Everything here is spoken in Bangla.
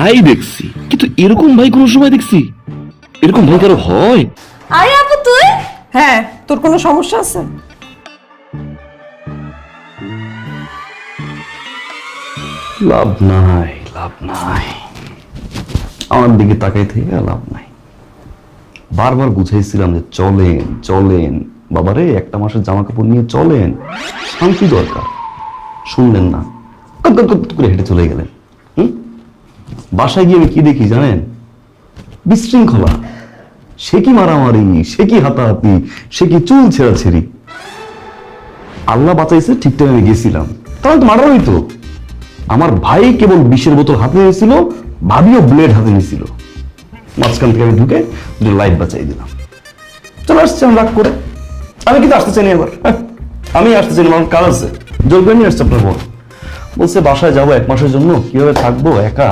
ভাই দেখছি। কিন্তু এরকম ভাই কোনো সময় দেখছি? এরকম ভাই কারও হয়? আরে আপু তুই? হ্যাঁ তোর কোনো সমস্যা আছে? লাভ নাই লাভ নাই। আমার দিকে তাকাই থেকে লাভ নাই। বারবার বুঝাইছিলাম যে চলেন চলেন। বাবারে একটা মাসের জামা কাপড় নিয়ে চলেন। শান্তি দরকার। শুনলেন না। কত কত কত করে হেঁটে চলে গেলেন? বাসায় গিয়ে আমি কি দেখি জানেন? বিশৃঙ্খলা। সে কি মারামারি সে কি হাতাহাতি সে কি চুল ছেঁড়াছেড়ি। আল্লাহ বাঁচাইছে ঠিক টাইমে গেছিলাম। তাহলে তো মারা হইতো আমার ভাই কেবল বিষের বোতল হাতে নিয়েছিল ভাবিও ব্লেড হাতে নিয়েছিল। মাঝখান থেকে আমি ঢুকে দুটো লাইট বাঁচাই দিলাম। চলে আসছে আমি রাগ করে। আমি কিন্তু আসতে চাইনি এবার। হ্যাঁ, আমি আসতে চাইনি আমার কাজ আছে। নিয়ে আসছে আপনার বোন বলছে বাসায় যাব এক মাসের জন্য কীভাবে থাকব একা?